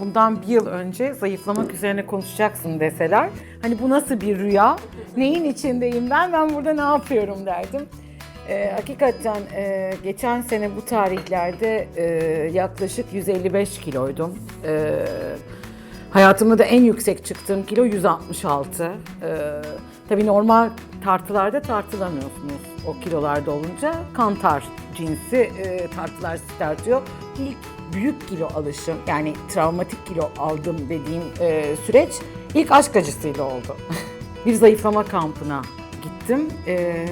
bundan bir yıl önce zayıflamak üzerine konuşacaksın deseler hani bu nasıl bir rüya? Neyin içindeyim ben? Ben burada ne yapıyorum derdim. Ee, hakikaten e, geçen sene bu tarihlerde e, yaklaşık 155 kiloydum. Ee, hayatımda da en yüksek çıktığım kilo 166. Ee, tabii normal tartılarda tartılamıyorsunuz o kilolarda olunca. Kantar cinsi e, tartılar sizi tartıyor. İlk büyük kilo alışım yani travmatik kilo aldım dediğim e, süreç ilk aşk acısıyla oldu. bir zayıflama kampına gittim. Ee,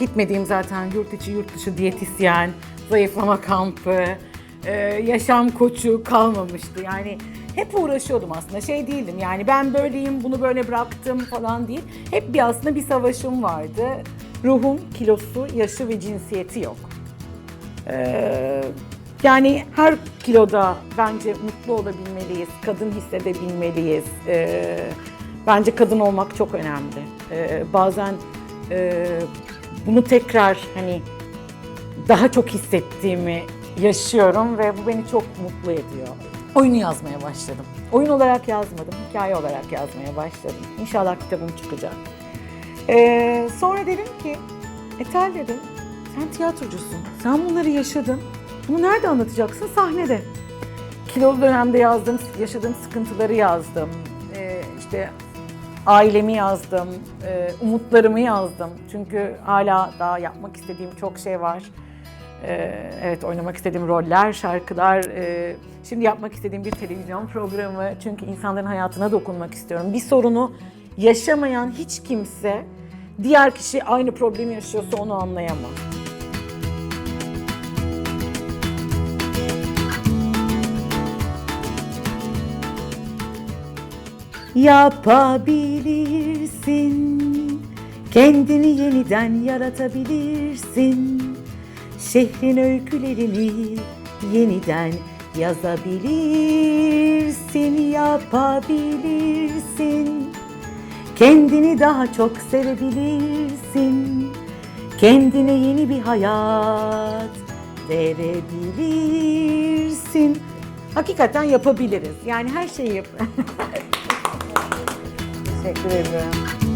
gitmediğim zaten yurt içi yurt dışı diyetisyen, zayıflama kampı, e, yaşam koçu kalmamıştı. Yani hep uğraşıyordum aslında. Şey değildim yani ben böyleyim bunu böyle bıraktım falan değil. Hep bir aslında bir savaşım vardı. Ruhun kilosu, yaşı ve cinsiyeti yok. Ee, yani her kiloda bence mutlu olabilmeliyiz, kadın hissedebilmeliyiz. Ee, bence kadın olmak çok önemli. Ee, bazen e, bunu tekrar hani daha çok hissettiğimi yaşıyorum ve bu beni çok mutlu ediyor. Oyunu yazmaya başladım. Oyun olarak yazmadım, hikaye olarak yazmaya başladım. İnşallah kitabım çıkacak. Ee, sonra dedim ki, Etel dedim, sen tiyatrocusun, sen bunları yaşadın. Bunu nerede anlatacaksın? Sahnede. Kilolu dönemde yazdım, yaşadığım sıkıntıları yazdım. Ee, işte ailemi yazdım, e, umutlarımı yazdım. Çünkü hala daha yapmak istediğim çok şey var. Ee, evet oynamak istediğim roller, şarkılar, e, şimdi yapmak istediğim bir televizyon programı. Çünkü insanların hayatına dokunmak istiyorum. Bir sorunu yaşamayan hiç kimse diğer kişi aynı problemi yaşıyorsa onu anlayamaz. Yapabilirsin, kendini yeniden yaratabilirsin. Şehrin öykülerini yeniden yazabilirsin, yapabilirsin. Kendini daha çok sevebilirsin. Kendine yeni bir hayat verebilirsin. Hakikaten yapabiliriz. Yani her şeyi yap. Teşekkür ederim.